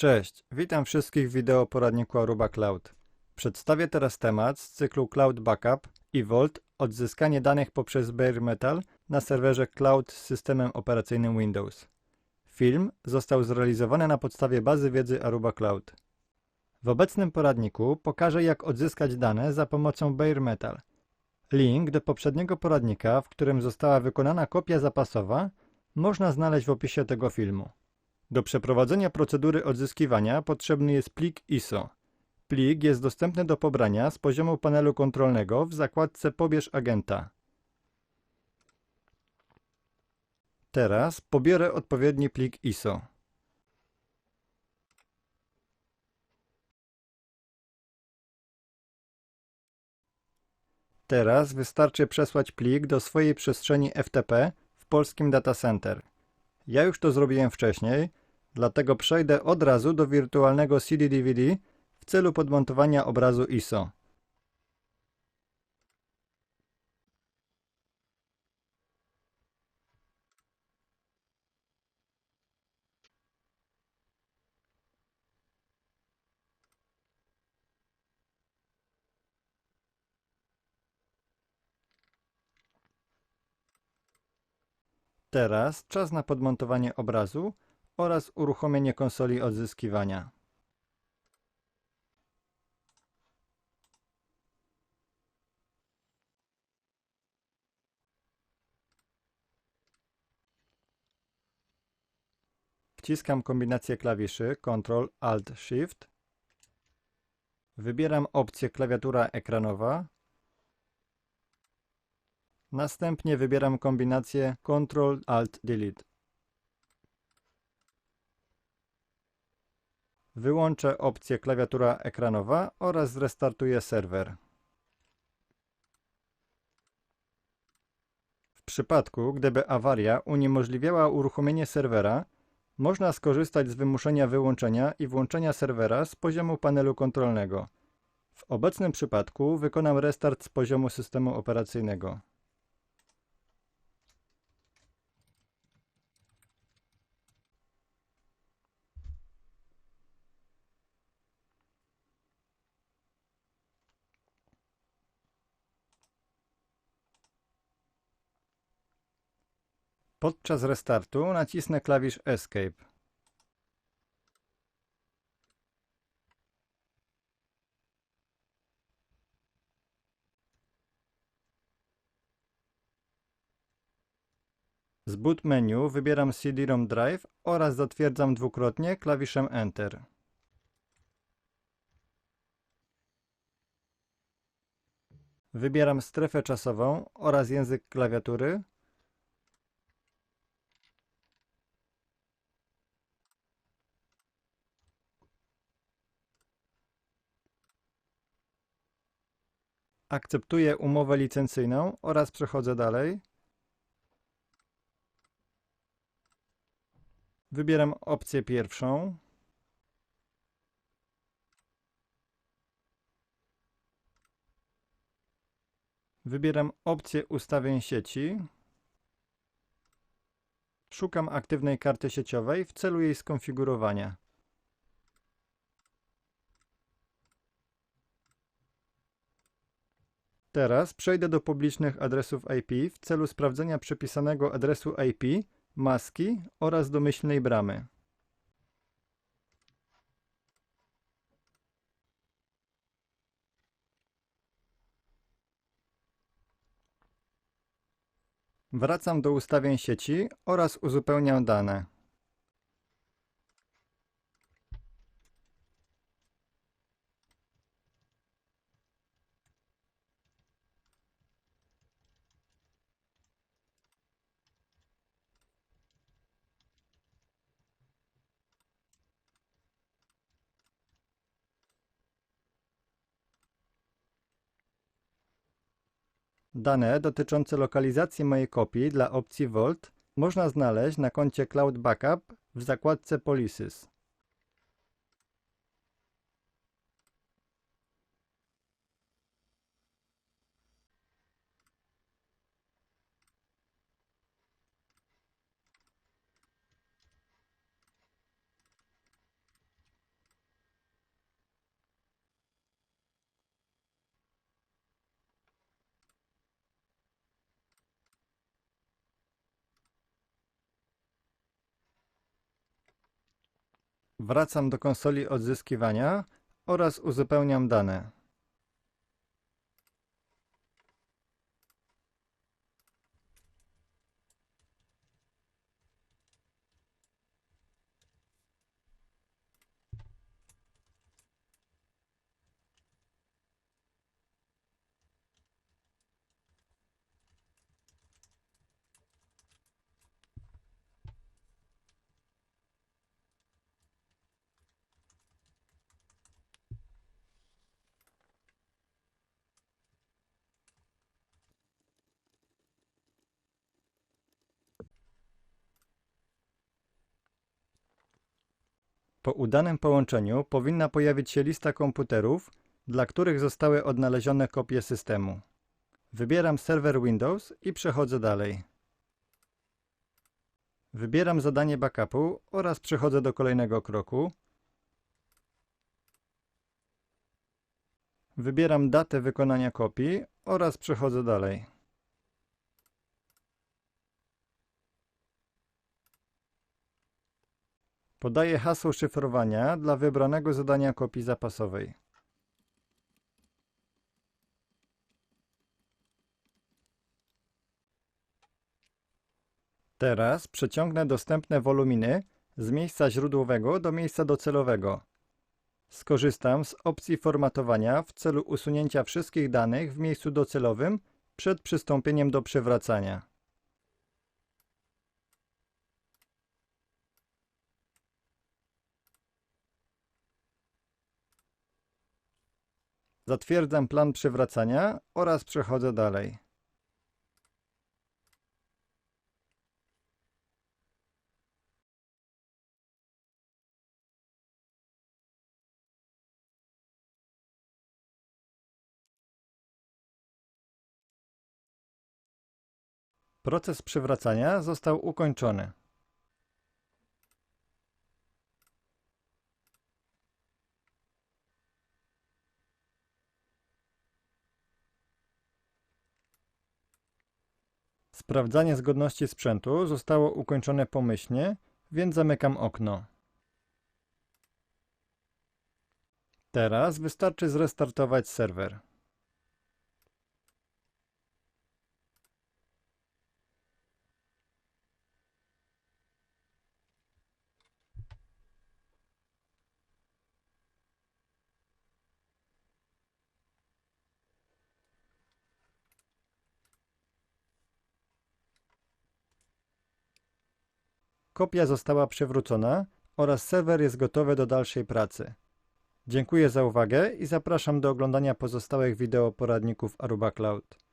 Cześć, witam wszystkich w wideo poradniku Aruba Cloud. Przedstawię teraz temat z cyklu Cloud Backup i Vault odzyskanie danych poprzez bare metal na serwerze cloud z systemem operacyjnym Windows. Film został zrealizowany na podstawie bazy wiedzy Aruba Cloud. W obecnym poradniku pokażę jak odzyskać dane za pomocą bare metal. Link do poprzedniego poradnika, w którym została wykonana kopia zapasowa, można znaleźć w opisie tego filmu. Do przeprowadzenia procedury odzyskiwania potrzebny jest plik ISO. Plik jest dostępny do pobrania z poziomu panelu kontrolnego w zakładce Pobierz agenta. Teraz pobiorę odpowiedni plik ISO. Teraz wystarczy przesłać plik do swojej przestrzeni FTP w polskim datacenter. Ja już to zrobiłem wcześniej, dlatego przejdę od razu do wirtualnego CD-DVD w celu podmontowania obrazu ISO. Teraz czas na podmontowanie obrazu oraz uruchomienie konsoli odzyskiwania. Wciskam kombinację klawiszy Ctrl Alt Shift. Wybieram opcję klawiatura ekranowa. Następnie wybieram kombinację Ctrl Alt Delete. Wyłączę opcję klawiatura ekranowa oraz zrestartuję serwer. W przypadku, gdyby awaria uniemożliwiała uruchomienie serwera, można skorzystać z wymuszenia wyłączenia i włączenia serwera z poziomu panelu kontrolnego. W obecnym przypadku wykonam restart z poziomu systemu operacyjnego. Podczas restartu nacisnę klawisz Escape. Z boot menu wybieram CD-ROM Drive oraz zatwierdzam dwukrotnie klawiszem Enter. Wybieram strefę czasową oraz język klawiatury Akceptuję umowę licencyjną oraz przechodzę dalej. Wybieram opcję pierwszą. Wybieram opcję ustawień sieci. Szukam aktywnej karty sieciowej w celu jej skonfigurowania. Teraz przejdę do publicznych adresów IP w celu sprawdzenia przypisanego adresu IP, maski oraz domyślnej bramy. Wracam do ustawień sieci oraz uzupełniam dane. Dane dotyczące lokalizacji mojej kopii dla opcji Vault można znaleźć na koncie Cloud Backup w zakładce Policies. Wracam do konsoli odzyskiwania oraz uzupełniam dane. Po udanym połączeniu powinna pojawić się lista komputerów, dla których zostały odnalezione kopie systemu. Wybieram serwer Windows i przechodzę dalej. Wybieram zadanie backupu oraz przechodzę do kolejnego kroku. Wybieram datę wykonania kopii oraz przechodzę dalej. Podaję hasło szyfrowania dla wybranego zadania kopii zapasowej. Teraz przeciągnę dostępne woluminy z miejsca źródłowego do miejsca docelowego. Skorzystam z opcji formatowania w celu usunięcia wszystkich danych w miejscu docelowym przed przystąpieniem do przywracania. Zatwierdzam plan przywracania oraz przechodzę dalej. Proces przywracania został ukończony. Sprawdzanie zgodności sprzętu zostało ukończone pomyślnie, więc zamykam okno. Teraz wystarczy zrestartować serwer. Kopia została przywrócona oraz serwer jest gotowy do dalszej pracy. Dziękuję za uwagę i zapraszam do oglądania pozostałych wideo poradników Aruba Cloud.